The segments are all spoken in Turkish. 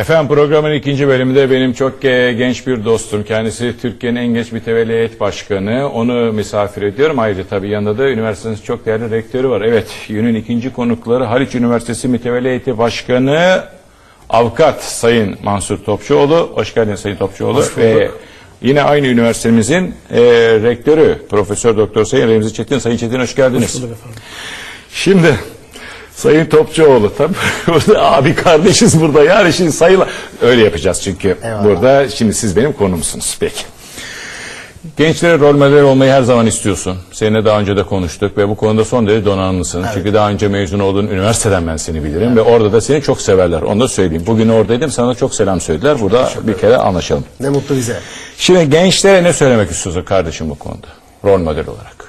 Efendim programın ikinci bölümünde benim çok e, genç bir dostum. Kendisi Türkiye'nin en genç mütevelli heyet başkanı. Onu misafir ediyorum. Ayrıca tabii yanında da üniversitenin çok değerli rektörü var. Evet, günün ikinci konukları Haliç Üniversitesi Mütevelli Heyeti Başkanı Avukat Sayın Mansur Topçuoğlu. Hoş geldiniz Sayın Topçuoğlu. Hoş bulduk. Ve yine aynı üniversitemizin e, rektörü Profesör Doktor Sayın Remzi Çetin. Sayın Çetin hoş geldiniz. Bulduk efendim. Şimdi Sayın Topçuoğlu tabii burada abi kardeşiz burada yani şimdi sayıla öyle yapacağız çünkü Eyvallah. burada şimdi siz benim konumsunuz peki. Gençlere rol model olmayı her zaman istiyorsun. Seninle daha önce de konuştuk ve bu konuda son derece donanımlısın. Çünkü daha önce mezun olduğun üniversiteden ben seni bilirim ve orada da seni çok severler. Onu da söyleyeyim. Bugün oradaydım sana çok selam söylediler. Burada bir kere anlaşalım. Ne mutlu bize. Şimdi gençlere ne söylemek istiyorsun kardeşim bu konuda? Rol model olarak.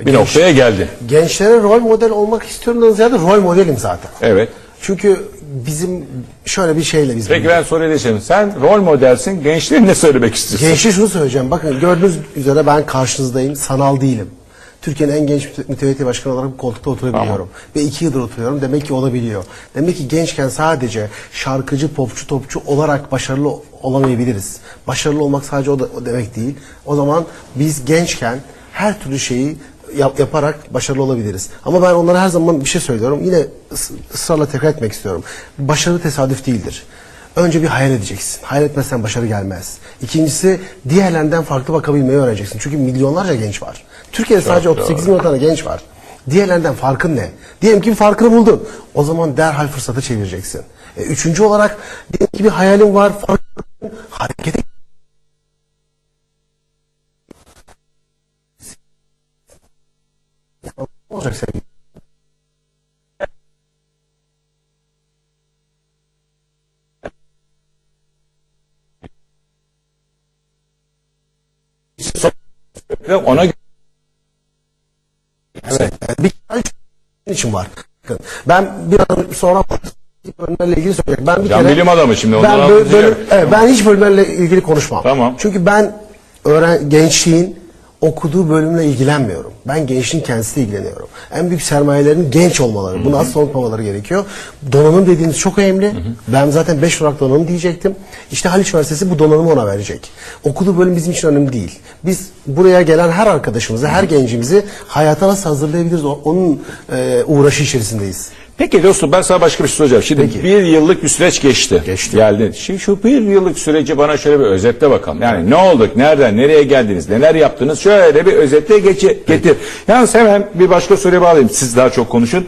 Bir Genç- noktaya geldin. Gençlere rol model olmak istiyorumdan ziyade rol modelim zaten. Evet. Çünkü bizim şöyle bir şeyle biz Peki ben soruya geçelim. Sen rol modelsin. Gençlere ne söylemek istiyorsun? Gençliğe şunu söyleyeceğim. Bakın gördüğünüz üzere ben karşınızdayım. Sanal değilim. Türkiye'nin en genç müte- mütevelli başkanı olarak bu koltukta oturabiliyorum. Ve iki yıldır oturuyorum. Demek ki olabiliyor. Demek ki gençken sadece şarkıcı, popçu, topçu olarak başarılı olamayabiliriz. Başarılı olmak sadece o, da, o demek değil. O zaman biz gençken her türlü şeyi yap- yaparak başarılı olabiliriz. Ama ben onlara her zaman bir şey söylüyorum. Yine ıs- ısrarla tekrar etmek istiyorum. Başarı tesadüf değildir. Önce bir hayal edeceksin. Hayal etmezsen başarı gelmez. İkincisi diğerlerinden farklı bakabilmeyi öğreneceksin. Çünkü milyonlarca genç var. Türkiye'de sadece 38 milyon tane genç var. Diğerlerinden farkın ne? Diyelim ki bir farkını buldun. O zaman derhal fırsata çevireceksin. E, üçüncü olarak diyelim ki bir hayalin var. Farkın, harekete olacak senin? Ve ona göre Evet. Bir tane için var. Ben biraz sonra bölümlerle ilgili söyleyeceğim. Ben bir Can kere bilim adamı şimdi, ondan ben, böl- bölüm, evet, ben hiç bölümlerle ilgili konuşmam. Tamam. Çünkü ben öğren gençliğin okuduğu bölümle ilgilenmiyorum. Ben gençliğin kendisiyle ilgileniyorum. En büyük sermayelerin genç olmaları. Bunu asla unutmamaları gerekiyor. Donanım dediğiniz çok önemli. Ben zaten 5 olarak donanım diyecektim. İşte Haliç Üniversitesi bu donanımı ona verecek. Okuduğu bölüm bizim için önemli değil. Biz buraya gelen her arkadaşımızı, her gencimizi hayata nasıl hazırlayabiliriz? Onun e, uğraşı içerisindeyiz. Peki dostum ben sana başka bir şey soracağım. Şimdi Peki. bir yıllık bir süreç geçti. Geçti. Geldin. Şimdi şu bir yıllık süreci bana şöyle bir özetle bakalım. Yani ne olduk, nereden, nereye geldiniz, neler yaptınız? Şöyle bir özetle geçi, getir. Yalnız hemen bir başka soruya bağlayayım. Siz daha çok konuşun.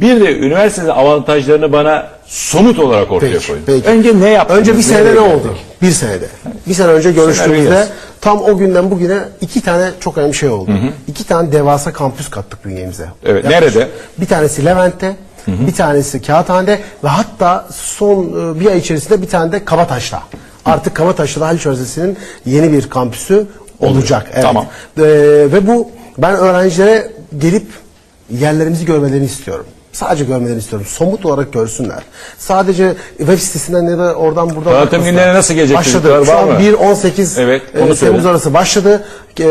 Bir de üniversitenin avantajlarını bana somut olarak ortaya Peki, koyun. peki. Önce ne yaptınız? Önce bir senede ne oldu? Bir senede. Bir sene önce görüştüğümüzde tam o günden bugüne iki tane çok önemli şey oldu. İki tane devasa kampüs kattık bünyemize. Evet, Yaklaşık- nerede? Bir tanesi Levent'te, bir tanesi Kağıthane'de ve hatta son e, bir ay içerisinde bir tane de Kabataş'ta. Artık Kabataş'ta Haliç Üniversitesi'nin yeni bir kampüsü olacak. Evet. Tamam. Ee, ve bu ben öğrencilere gelip yerlerimizi görmelerini istiyorum. Sadece görmelerini istiyorum. Somut olarak görsünler. Sadece web sitesinden ya da oradan buradan Tanıtım günlerine nasıl gelecek Başladı. Şu an mı? 1-18 Evet, e. Temmuz arası başladı. E,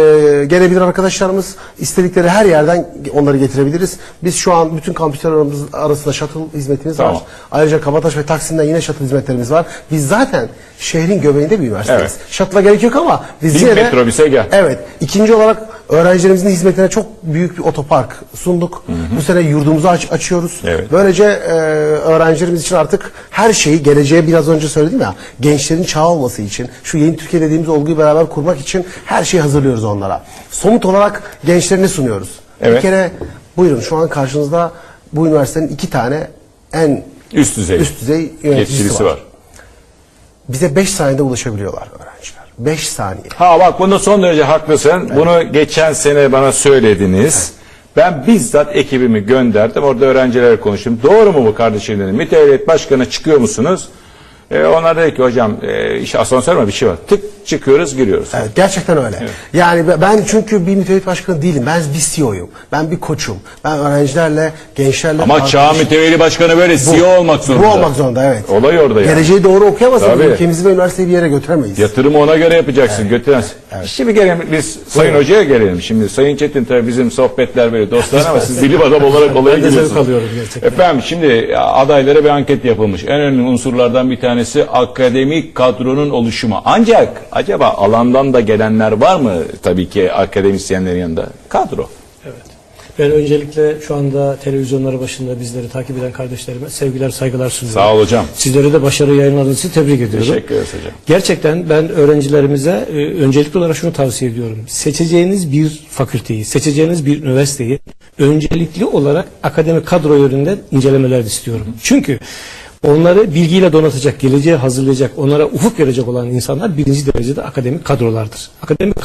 gelebilir arkadaşlarımız. istedikleri her yerden onları getirebiliriz. Biz şu an bütün kampüsler arasında shuttle hizmetimiz Tamam. var. Ayrıca Kabataş ve Taksim'den yine shuttle hizmetlerimiz var. Biz zaten şehrin göbeğinde bir üniversiteyiz. Evet. Shuttle'a gerek yok ama biz Bir yine de- metrobüse gel. Evet. İkinci olarak öğrencilerimizin hizmetine çok büyük bir otopark sunduk. Bu sene yurdumuzu aç- açıyoruz. Evet. Böylece e, öğrencilerimiz için artık her şeyi geleceğe biraz önce söyledim ya gençlerin çağ olması için şu yeni Türkiye dediğimiz olguyu beraber kurmak için her şeyi hazırlıyoruz onlara. Somut olarak gençlerine sunuyoruz. Evet. Bir kere buyurun şu an karşınızda bu üniversitenin iki tane en Üst düzey. üst düzey yöneticisi var. var. Bize 5 saniyede ulaşabiliyorlar öğrenciler. 5 saniye. Ha bak bunda son derece haklısın. Bunu geçen sene bana söylediniz. Ben bizzat ekibimi gönderdim. Orada öğrencilerle konuştum. Doğru mu bu kardeşim dedim. Mütevellit başkanı çıkıyor musunuz? Ee, onlar dedi ki hocam e, işte asansör mü bir şey var. Tık çıkıyoruz giriyoruz. Evet, gerçekten öyle. Yani be- ben çünkü bir mütevellit başkanı değilim. Ben bir CEO'yum. Ben bir koçum. Ben öğrencilerle, gençlerle... Ama çağ mütevelli başkanı böyle CEO olmak zorunda. Bu olmak zorunda evet. Olay orada yani. Geleceği doğru okuyamazsanız Tabii. ülkemizi ve üniversiteyi bir yere götüremeyiz. Yatırımı ona göre yapacaksın. Götüren. Şimdi gelelim biz Sayın Hoca'ya gelelim. Şimdi Sayın Çetin tabii bizim sohbetler böyle dostlar ama siz bilim adamı olarak olaya giriyorsunuz. Efendim şimdi adaylara bir anket yapılmış. En önemli unsurlardan bir tanesi akademik kadronun oluşumu. Ancak acaba alandan da gelenler var mı tabii ki akademisyenlerin yanında? Kadro. Evet. Ben öncelikle şu anda televizyonları başında bizleri takip eden kardeşlerime sevgiler, saygılar sunuyorum. Sağ ol hocam. Sizlere de başarı yayınladığınız için tebrik ediyorum. Teşekkür ederiz hocam. Gerçekten ben öğrencilerimize e, öncelikli olarak şunu tavsiye ediyorum. Seçeceğiniz bir fakülteyi, seçeceğiniz bir üniversiteyi öncelikli olarak akademik kadro yönünden incelemeler istiyorum. Çünkü onları bilgiyle donatacak, geleceğe hazırlayacak, onlara ufuk verecek olan insanlar birinci derecede akademik kadrolardır. Akademik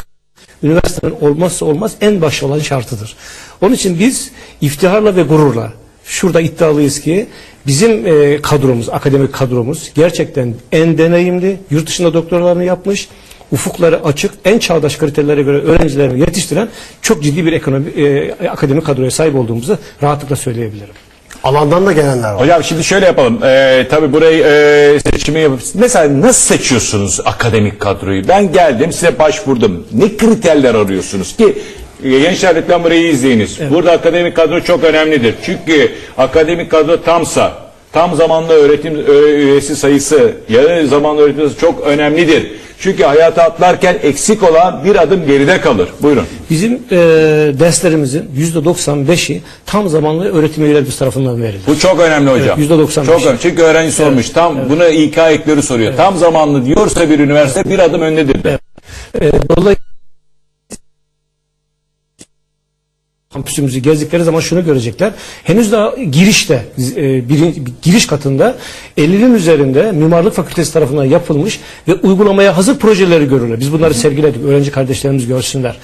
üniversitenin olmazsa olmaz en başta olan şartıdır. Onun için biz iftiharla ve gururla şurada iddialıyız ki bizim e, kadromuz, akademik kadromuz gerçekten en deneyimli, yurt dışında doktoralarını yapmış, ufukları açık, en çağdaş kriterlere göre öğrencilerini yetiştiren çok ciddi bir ekonomi, e, akademik kadroya sahip olduğumuzu rahatlıkla söyleyebilirim. Alandan da gelenler var. Hocam şimdi şöyle yapalım. Ee, tabii burayı e, seçimi yapıp mesela nasıl seçiyorsunuz akademik kadroyu? Ben geldim size başvurdum. Ne kriterler arıyorsunuz ki? e, Gençler lütfen burayı izleyiniz. Burada akademik kadro çok önemlidir. Çünkü akademik kadro tamsa, tam zamanlı öğretim üyesi sayısı, yarı zamanlı öğretim sayısı çok önemlidir. Çünkü hayata atlarken eksik olan bir adım geride kalır. Buyurun. Bizim e, derslerimizin %95'i tam zamanlı öğretim üyelerimiz tarafından verilir. Bu çok önemli hocam. Evet, %95. Çok önemli. Çünkü öğrenci sormuş. Tam buna İK ekleri soruyor. Tam zamanlı diyorsa bir üniversite bir adım öndedir. de. E, dolayısıyla kampüsümüzü gezdikleri zaman şunu görecekler. Henüz daha girişte, e, birin- giriş katında 50'nin üzerinde mimarlık fakültesi tarafından yapılmış ve uygulamaya hazır projeleri görürler. Biz bunları sergiledik. Öğrenci kardeşlerimiz görsünler.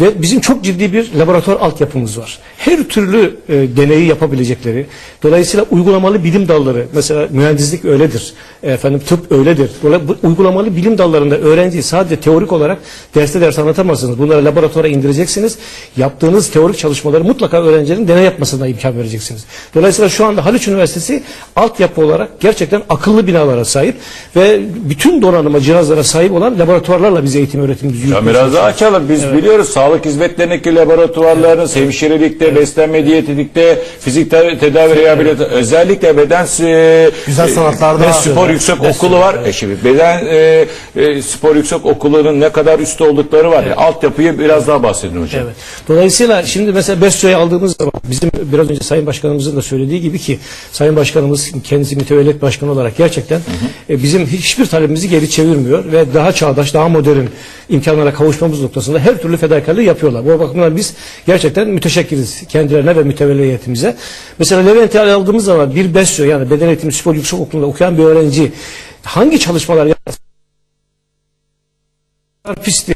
Ve bizim çok ciddi bir laboratuvar altyapımız var. Her türlü e, deneyi yapabilecekleri. Dolayısıyla uygulamalı bilim dalları, mesela mühendislik öyledir, efendim tıp öyledir. Dolayısıyla bu uygulamalı bilim dallarında öğrenciyi sadece teorik olarak derste ders anlatamazsınız. Bunları laboratuvara indireceksiniz. Yaptığınız teorik çalışmaları mutlaka öğrencilerin deney yapmasına imkan vereceksiniz. Dolayısıyla şu anda Haliç Üniversitesi altyapı olarak gerçekten akıllı binalara sahip ve bütün donanıma, cihazlara sahip olan laboratuvarlarla biz eğitim öğretimimizi Ya yürütmeye biraz daha açalım. Biz biliyoruz sağlık hizmetlerindeki laboratuvarların, hemşirelikte, beslenme diyetetikte, fizik te- tedavi rehabilitasyon, özellikle beden e, Güzel e, sanatlarda- ve spor yüksek okulu var. E şimdi beden e, e, spor yüksek okulunun ne kadar üstte oldukları var. Ya, altyapıyı biraz daha bahsedin hocam. Evet. Dolayısıyla şimdi mesela BESYO'yu aldığımız zaman bizim biraz önce Sayın Başkanımızın da söylediği gibi ki Sayın Başkanımız kendisi mütevellit başkan olarak gerçekten e, bizim hiçbir talebimizi geri çevirmiyor ve daha çağdaş, daha modern imkanlara kavuşmamız noktasında her türlü fedakarlığı yapıyorlar. Bu bakımdan biz gerçekten müteşekkiriz kendilerine ve mütevelli heyetimize. Mesela Levent'i aldığımız zaman bir BESYO yani Beden Eğitimi Spor Yüksek Okulu'nda okuyan bir öğrenci hangi çalışmalar yapar? Pisti,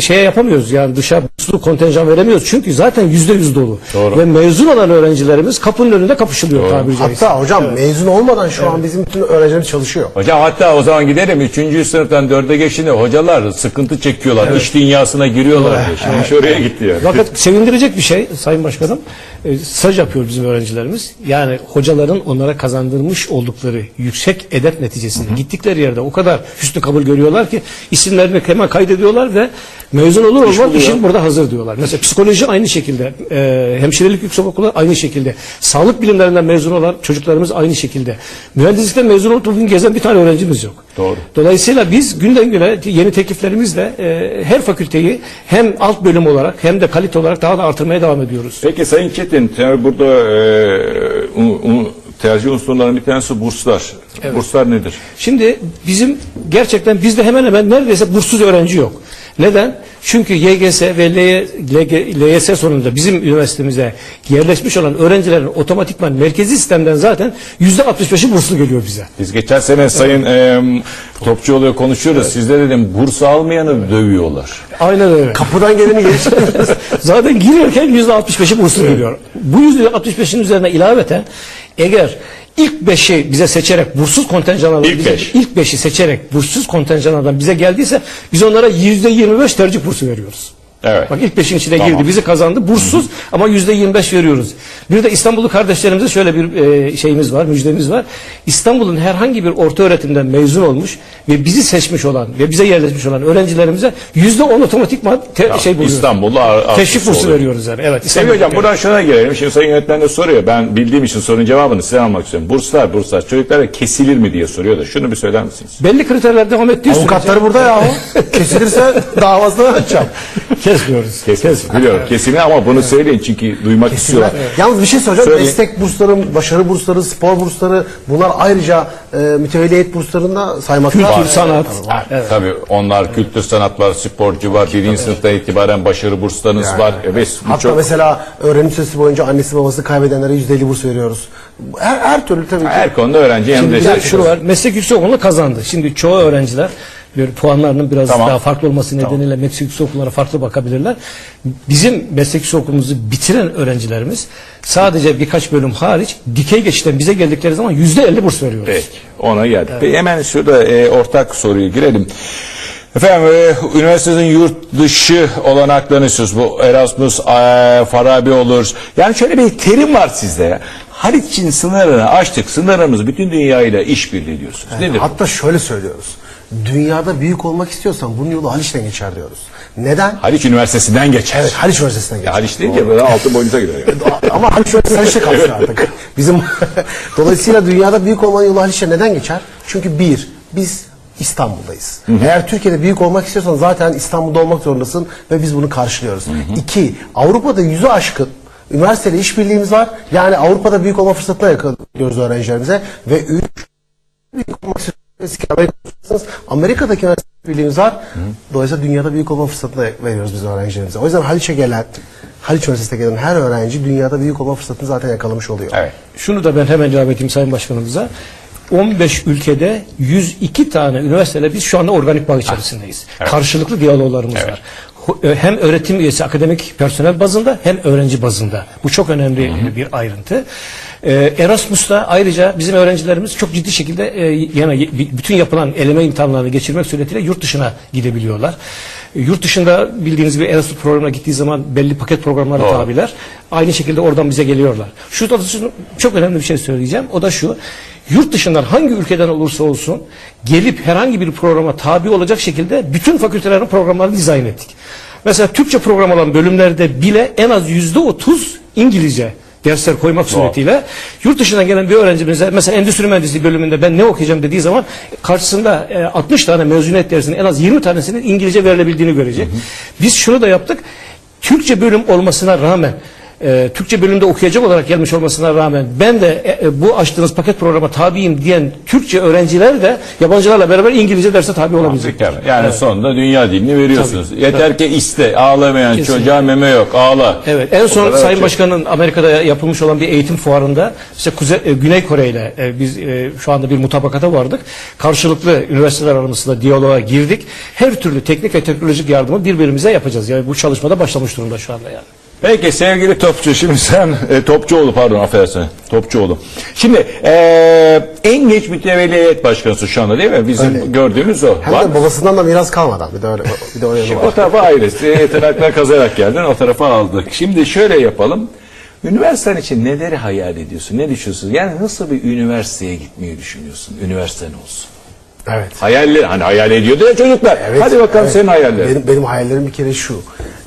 şeye yapamıyoruz yani dışa burslu kontenjan veremiyoruz çünkü zaten yüzde yüz dolu. Doğru. Ve mezun olan öğrencilerimiz kapının önünde kapışılıyor tabiri caizse. Hatta hocam mezun olmadan şu an bizim bütün öğrencilerimiz çalışıyor. Hocam hatta o zaman gidelim 3. sınıftan 4'e geçtiğinde hocalar sıkıntı çekiyorlar. İş dünyasına giriyorlar. diye. Şimdi iş oraya gitti yani. Fakat sevindirecek bir şey Sayın Başkanım, e, staj yapıyor bizim öğrencilerimiz. Yani hocaların onlara kazandırmış oldukları yüksek edep neticesinde gittikleri yerde o kadar hüsnü kabul görüyorlar ki isimlerini hemen kaydediyorlar ve mezun olur olmaz buluyor. işin burada hazır diyorlar. Mesela psikoloji aynı şekilde, e, hemşirelik yüksek okulu aynı şekilde, sağlık bilimlerinden mezun olan çocuklarımız aynı şekilde. Mühendislikten mezun olup bugün gezen bir tane öğrencimiz yok. Doğru. Dolayısıyla biz günden güne yeni tekliflerimizle e, her fakülteyi hem alt bölüm olarak hem de kalite olarak daha da artırmaya devam ediyoruz. Peki Sayın Çetin, burada e, u- u- tercih unsurlarının bir tanesi burslar. Burslar nedir? Şimdi bizim gerçekten bizde hemen hemen neredeyse burssuz öğrenci yok. Neden? Çünkü YGS ve LYS sonunda bizim üniversitemize yerleşmiş olan öğrencilerin otomatikman merkezi sistemden zaten yüzde 65'i burslu geliyor bize. Biz geçen sene Sayın e, Topçuoğlu'ya konuşuyoruz. Sizde dedim burs almayanı dövüyorlar. Aynen öyle. Kapıdan geleni çeviriyoruz. Zaten girerken yüzde 65'i burslu veriyor. Bu yüzde 65'in üzerine ilaveten eğer ilk beşi bize seçerek burssuz kontenjanlardan İlk bize- beş. ilk beşi seçerek burssuz kontenjanlardan bize geldiyse biz onlara yüzde 25 tercih bursu veriyoruz. Evet. Bak ilk beşin içine Tamam. girdi, bizi kazandı. Burssuz ama yüzde 25 veriyoruz. Bir de İstanbullu kardeşlerimize şöyle bir e, şeyimiz var, müjdemiz var. İstanbul'un herhangi bir orta öğretimden mezun olmuş ve bizi seçmiş olan ve bize yerleşmiş olan öğrencilerimize yüzde 10 otomatikman te- şey buluyoruz. İstanbul'da ar- Teşvik bursu oluyor. veriyoruz yani. Evet. Sevgili hocam buradan şuna gelelim. Şimdi sayın yönetmen de soruyor. Ben bildiğim için sorunun cevabını size almak istiyorum. Burslar, burslar çocuklara kesilir mi diye soruyor da şunu bir söyler misiniz? Belli kriterler devam ettiği sürece Avukatları burada ya. Kesilirse davasını açacağım. kesmiyoruz. Kes, biliyorum kesinlikle ama bunu söyleyin çünkü duymak istiyorlar. Yalnız bir şey söyleyeceğim. Söyleyin. Destek bursları, başarı bursları, spor bursları bunlar ayrıca e, mütevelliyet burslarında saymakta. Kültür, sanat. Evet. Tabii onlar kültür sanatlar, sporcu var. Birinci sınıftan itibaren başarı burslarınız var. Evet, bu Hatta çok mesela öğrenim süresi boyunca annesi babası kaybedenlere %50 burs veriyoruz. Her, her türlü tabii ki. her konuda öğrenci yanında Bir de destek şu var, meslek yüksekokulu kazandı. Şimdi çoğu öğrenciler bir puanlarının biraz Tamam. daha farklı olması nedeniyle meslek yüksekokullara farklı bakabilirler. Bizim meslek yüksekokulumuzu bitiren öğrencilerimiz sadece birkaç bölüm hariç dikey geçişten bize geldikleri zaman yüzde elli burs veriyoruz. Peki, ona geldik. Peki, hemen şurada e, ortak soruya girelim. Efendim, e, üniversitenin yurt dışı olanaklarını istiyoruz. Bu Erasmus, e, Farabi olur. Yani şöyle bir terim var sizde ya. Haliç'in sınırını açtık. Sınırlarımız bütün dünyayla işbirliği ediyorsunuz. Nedir? bu? Hatta şöyle söylüyoruz. Dünyada büyük olmak istiyorsan bunun yolu Haliç'ten geçer diyoruz. Neden? Haliç Üniversitesi'nden geçer. Evet Haliç Üniversitesi'nden geçer. Haliç deyince böyle altı boyuta gidiyor. yani. Ama Haliç Üniversitesi Haliç'te kalsın artık. Bizim dolayısıyla dünyada büyük olmanın yolu Haliç'e neden geçer? Çünkü bir, biz İstanbul'dayız. Eğer Türkiye'de büyük olmak istiyorsan zaten İstanbul'da olmak zorundasın ve biz bunu karşılıyoruz. İki, Avrupa'da yüzü aşkın üniversiteyle işbirliğimiz var. Yani Avrupa'da büyük olma fırsatına yakalıyoruz öğrencilerimize. Ve üç, büyük olmak istiyorsanız ki Amerika'dasınız. Amerika'daki birliğimiz var. Dolayısıyla dünyada büyük olma fırsatını veriyoruz biz öğrencilerimize. O yüzden Haliç'e gelen, Haliç Üniversitesi'ne gelen her öğrenci dünyada büyük olma fırsatını zaten yakalamış oluyor. Evet. Şunu da ben hemen cevap edeyim Sayın Başkanımıza. 15 ülkede 102 tane üniversiteyle biz şu anda organik bağ içerisindeyiz. Karşılıklı diyaloglarımız var. Ho- e, Hem öğretim üyesi akademik personel bazında hem öğrenci bazında. Bu çok önemli bir ayrıntı. Ee, Erasmus'ta ayrıca bizim öğrencilerimiz çok ciddi şekilde e, yani bütün yapılan eleme imtihanlarını geçirmek suretiyle yurt dışına gidebiliyorlar. E, Yurt dışında bildiğiniz gibi Erasmus programına gittiği zaman belli paket programlara Doğru. tabiler. Aynı şekilde oradan bize geliyorlar. Şu da çok önemli bir şey söyleyeceğim. O da şu. Yurt dışından hangi ülkeden olursa olsun gelip herhangi bir programa tabi olacak şekilde bütün fakültelerin programlarını dizayn ettik. Mesela Türkçe program olan bölümlerde bile en az yüzde otuz İngilizce dersler koymak suretiyle yurt dışından gelen bir öğrencimize mesela endüstri mühendisliği bölümünde ben ne okuyacağım dediği zaman karşısında e, 60 tane mezuniyet dersinin en az 20 tanesinin İngilizce verilebildiğini görecek. Biz şunu da yaptık. Türkçe bölüm olmasına rağmen e, Türkçe bölümde okuyacak olarak gelmiş olmasına rağmen ben de e, e, bu açtığınız paket programa tabiyim diyen Türkçe öğrenciler de yabancılarla beraber İngilizce derse tabi olabilecekler. Yani sonunda dünya dilini veriyorsunuz. Yeter ki iste. Ağlamayan Kesinlikle. çocuğa meme yok. Ağla. Evet. En son Sayın çok. Başkan'ın Amerika'da yapılmış olan bir eğitim fuarında işte Kuzey, e, Güney Kore ile e, biz e, şu anda bir mutabakata vardık. Karşılıklı üniversiteler arasında diyaloğa girdik. Her türlü teknik ve teknolojik yardımı birbirimize yapacağız. Yani bu çalışmada başlamış durumda şu anda yani. Peki sevgili Topçu şimdi sen e, Topçuoğlu pardon affedersin Topçuoğlu. Şimdi e, en geç mütevelli heyet başkanısı şu anda değil mi? Bizim gördüğümüz o. Hem Var. de babasından da miras kalmadan. Bir de öyle, bir de yanı var. O tarafa ayrı. E, Tırnaklar kazarak geldin o tarafa aldık. Şimdi şöyle yapalım. Üniversiten için neleri hayal ediyorsun? Ne düşünüyorsun? Yani nasıl bir üniversiteye gitmeyi düşünüyorsun? Üniversiten olsun. Evet. Hayaller, hani hayal ediyordu ya çocuklar. Evet, Hadi bakalım evet. senin hayallerin. Benim, benim hayallerim bir kere şu.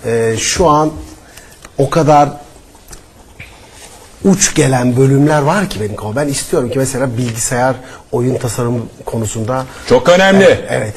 Ee, şu an o kadar uç gelen bölümler var ki benim kafamda. Ben istiyorum ki mesela bilgisayar oyun tasarım konusunda Çok önemli. Evet. evet.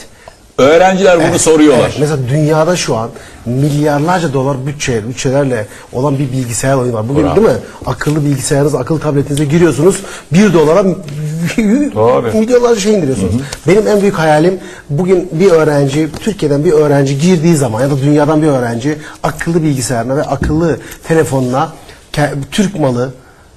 Öğrenciler bunu soruyorlar. evet. Mesela dünyada şu an milyarlarca dolar bütçe, bütçelerle olan bir bilgisayar oyunu var. Bugün Bravo. değil mi? Akıllı bilgisayarınız, akıllı tabletinize giriyorsunuz. Bir dolara Doğru. milyonlarca şey indiriyorsunuz. Benim en büyük hayalim bugün bir öğrenci, Türkiye'den bir öğrenci girdiği zaman ya da dünyadan bir öğrenci akıllı bilgisayarına ve akıllı telefonuna Türk malı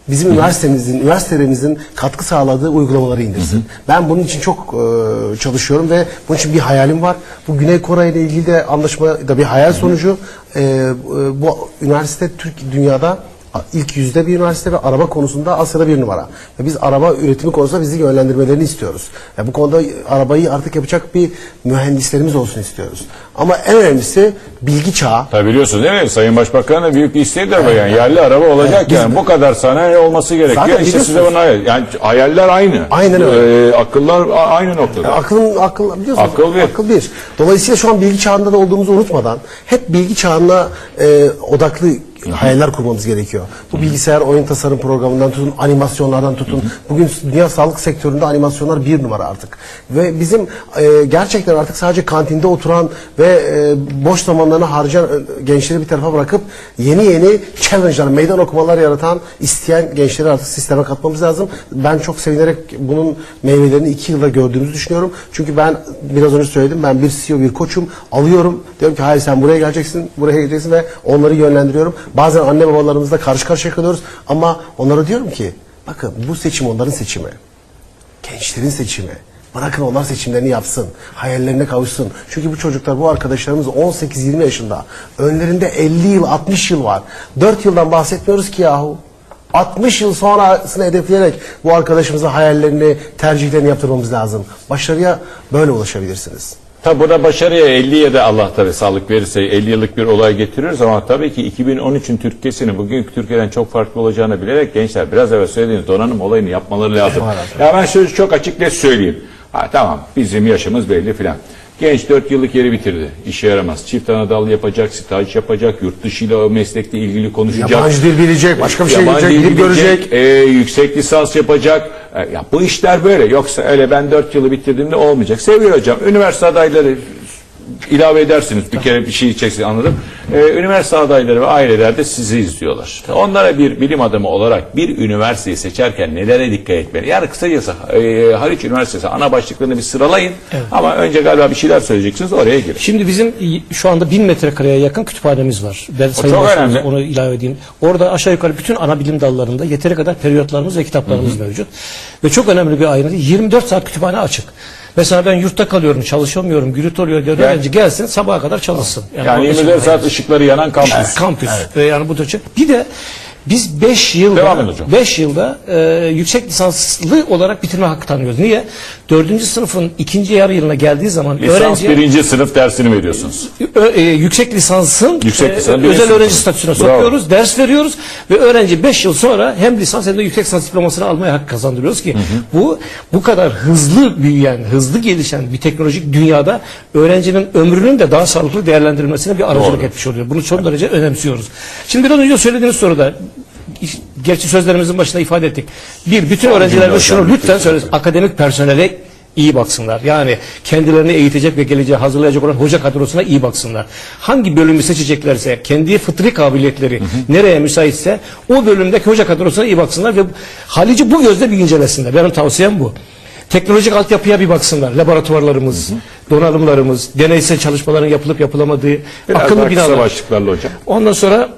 bizim üniversitemizin, üniversitelerimizin katkı sağladığı uygulamaları indirsin. Ben bunun için çok e, çalışıyorum ve bunun için bir hayalim var. Bu Güney Kore ile ilgili de anlaşma da bir hayal sonucu. E, e, bu üniversite Türk dünyada ilk yüzde bir üniversite ve araba konusunda Asya'da bir numara. Ve biz araba üretimi konusunda bizi yönlendirmelerini istiyoruz. Ve bu konuda arabayı artık yapacak bir mühendislerimiz olsun istiyoruz. Ama en önemlisi bilgi çağı. Tabi biliyorsunuz değil mi? Sayın Başbakan'ın büyük bir isteği de bu yani. Yerli araba olacak yani. Bu kadar sanayi olması gerekiyor. Zaten işte size bunu. Yani hayaller aynı. Aynen öyle. Ee, akıllar aynı noktada. Akıl, akıl biliyorsunuz. Akıl bir. Akıl bir. Dolayısıyla şu an bilgi çağında da olduğumuzu unutmadan hep bilgi çağına e, odaklı hayaller kurmamız gerekiyor. Bu bilgisayar oyun tasarım programından tutun, animasyonlardan tutun. Bugün dünya sağlık sektöründe animasyonlar bir numara artık. Ve bizim e, gerçekten artık sadece kantinde oturan ve e, boş zamanlarını harcayan e, gençleri bir tarafa bırakıp yeni yeni challenge'lar, meydan okumalar yaratan, isteyen gençleri artık sisteme katmamız lazım. Ben çok sevinerek bunun meyvelerini iki yılda gördüğümüzü düşünüyorum. Çünkü ben biraz önce söyledim, ben bir CEO, bir koçum. Alıyorum, diyorum ki hayır sen buraya geleceksin, buraya geleceksin ve onları yönlendiriyorum. Bazen anne babalarımızla karşı karşıya kalıyoruz ama onlara diyorum ki bakın bu seçim onların seçimi. Gençlerin seçimi. Bırakın onlar seçimlerini yapsın. Hayallerine kavuşsun. Çünkü bu çocuklar, bu arkadaşlarımız 18-20 yaşında. Önlerinde 50 yıl, 60 yıl var. 4 yıldan bahsetmiyoruz ki yahu. 60 yıl sonrasını hedefleyerek bu arkadaşımıza hayallerini, tercihlerini yaptırmamız lazım. Başarıya böyle ulaşabilirsiniz. Tabi burada başarıya 50 ya da Allah tabi sağlık verirse 50 yıllık bir olay getiriyoruz ama tabii ki 2013'ün Türkiye'sinin bugünkü Türkiye'den çok farklı olacağını bilerek gençler biraz evvel söylediğiniz donanım olayını yapmaları lazım. ya ben sözü çok açık net söyleyeyim. Ha tamam bizim yaşımız belli filan. Genç 4 yıllık yeri bitirdi. İşe yaramaz. Çift anadal yapacak, staj yapacak, yurt dışıyla o meslekle ilgili konuşacak. Yabancı dil bilecek, başka bir şey bilecek, gidip görecek. e, yüksek lisans yapacak. E, ya bu işler böyle. Yoksa öyle ben 4 yılı bitirdiğimde olmayacak. Sevgili hocam, üniversite adayları ilave edersiniz bir kere bir şey çeksin anladım. Ee, üniversite adayları ve aileler de sizi izliyorlar. Onlara bir bilim adamı olarak bir üniversiteyi seçerken nelere dikkat etmeli? Yani kısacası e, Haliç Üniversitesi ana başlıklarını bir sıralayın. Ama önce galiba bir şeyler söyleyeceksiniz oraya girin. Şimdi bizim şu anda 1000 metrekareye yakın kütüphanemiz var. Ben Sayın çok önemli. onu ilave edeyim. Orada aşağı yukarı bütün ana bilim dallarında yeteri kadar periyotlarımız ve kitaplarımız mevcut. Ve çok önemli bir ayrıntı 24 saat kütüphane açık. Mesela ben yurtta kalıyorum, çalışamıyorum, gürültü oluyor diyor. Öğrenci gelsin sabaha kadar çalışsın. Yani orada 24 şimdi- saat ışıkları yanan kampüs. kampüs. Ee, yani bu da çok- Bir de biz 5 yılda Devam edin hocam. 5 yılda e, yüksek lisanslı olarak bitirme hakkı tanıyoruz. Niye? 4. sınıfın ikinci yarı yılına geldiği zaman Lisans öğrenciye birinci sınıf dersini veriyorsunuz. Ö- e, yüksek lisansın Yüksek e, lisans, birinci özel sınıf. öğrenci statüsüne Bravo. sokuyoruz, ders veriyoruz ve öğrenci 5 yıl sonra hem lisans hem de yüksek lisans diplomasını almaya hak kazandırıyoruz ki bu bu kadar hızlı büyüyen, hızlı gelişen bir teknolojik dünyada öğrencinin ömrünün de daha sağlıklı değerlendirilmesine bir aracılık etmiş oluyor. Bunu çok derece önemsiyoruz. Şimdi biraz önce söylediğiniz soruda gerçi sözlerimizin başında ifade ettik. Bir, bütün öğrencilerimiz şunu lütfen söylesin. Akademik personele iyi baksınlar. Yani kendilerini eğitecek ve geleceğe hazırlayacak olan hoca kadrosuna iyi baksınlar. Hangi bölümü seçeceklerse, kendi fıtri kabiliyetleri nereye müsaitse o bölümdeki hoca kadrosuna iyi baksınlar ve Halici bu gözle bir incelesinler. Benim tavsiyem bu. Teknolojik altyapıya bir baksınlar. Laboratuvarlarımız, donanımlarımız, deneysel çalışmaların yapılıp yapılamadığı, Biraz akıllı binalar. Ondan sonra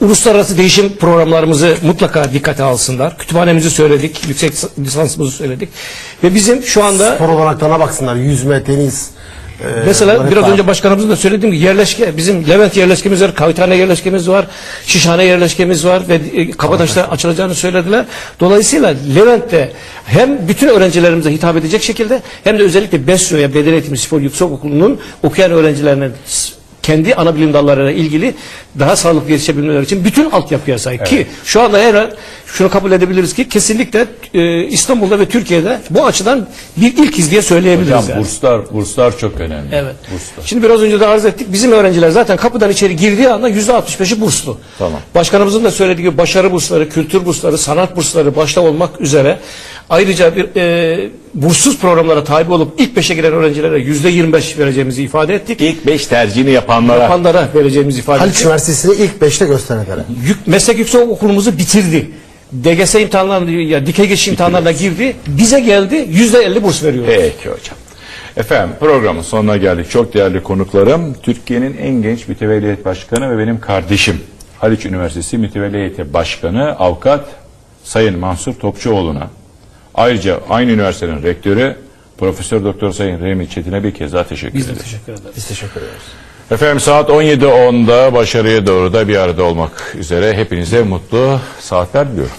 uluslararası değişim programlarımızı mutlaka dikkate alsınlar. Kütüphanemizi söyledik, yüksek lisansımızı söyledik. Ve bizim şu anda Spor olanaklarına baksınlar. Yüzme, tenis. e, mesela biraz var. önce başkanımızın da söylediğim gibi yerleşke, bizim Levent yerleşkemiz var, Kavitane yerleşkemiz var, Şişhane yerleşkemiz var ve e, Kabataş'ta açılacağını söylediler. Dolayısıyla Levent'te hem bütün öğrencilerimize hitap edecek şekilde hem de özellikle BESYO'ya Beden Eğitimi Spor Yüksek Okulu'nun okuyan öğrencilerine kendi ana bilim dallarıyla ilgili daha sağlıklı yetişebilmeleri için bütün altyapıya sahip ki şu anda her şunu kabul edebiliriz ki kesinlikle e, İstanbul'da ve Türkiye'de bu açıdan bir ilkiz diye söyleyebiliriz. Hocam yani. burslar, burslar çok önemli. Evet. Burslar. Şimdi biraz önce de arz ettik. Bizim öğrenciler zaten kapıdan içeri girdiği anda yüzde 65'i burslu. Tamam. Başkanımızın da söylediği gibi başarı bursları, kültür bursları, sanat bursları başta olmak üzere ayrıca bir e, burssuz programlara tabi olup ilk beşe giren öğrencilere yüzde 25 vereceğimizi ifade ettik. İlk 5 tercihini yapanlara. Yapanlara vereceğimizi ifade Haliç ettik. Üniversitesi'ni ilk 5'te gösterenlere. Yük, meslek yüksek okulumuzu bitirdi. DGS imtihanlarına, ya dikey geçiş imtihanlarına girdi. Bize geldi. Yüzde 50 burs veriyoruz. Peki hocam. Efendim programın sonuna geldik. Çok değerli konuklarım. Türkiye'nin en genç mütevelli heyet başkanı ve benim kardeşim. Haliç Üniversitesi Mütevelli Heyeti Başkanı Avukat Sayın Mansur Topçuoğlu'na ayrıca aynı üniversitenin rektörü Profesör Doktor Sayın Remi Çetin'e bir kez daha teşekkür Biz de teşekkür ederiz. Biz teşekkür ederiz. Efendim saat 17.10'da başarıya doğru da bir arada olmak üzere hepinize mutlu saatler diliyorum.